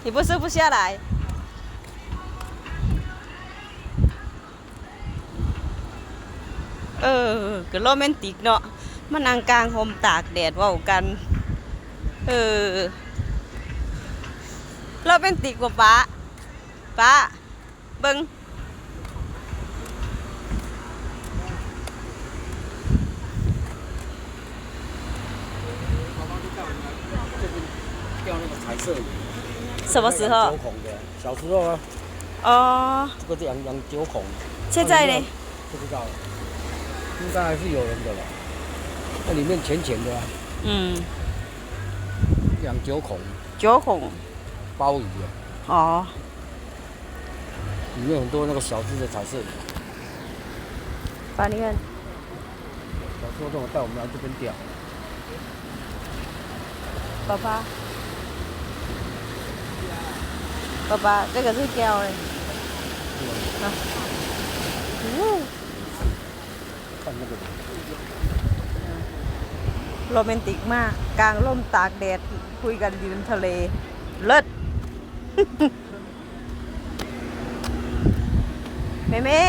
ที่ผู้ซื้อกเสีาเออก็โรแมนติกเนาะมันนางกลางห่มตากแดดว่ากัน เออโรแมนติกกว่าป้าป้าเบิงเกี่ยวกับสายเสื่อ 什么时候？九？孔的，小时候啊，哦，这个是养养九孔，现在呢？不知道，应该还是有人的了。那里面浅浅的啊，嗯，养九孔。九孔。鲍鱼啊，哦，里面很多那个小只的彩色鱼。把你看，小时候带我们来这边钓，爸爸，爸爸าปลาได้กซื้อแก้วเลยโรแมนติกมาก กลางร่มตากแดด คุยกันอยู่ริทะเล เลิศแม่แม่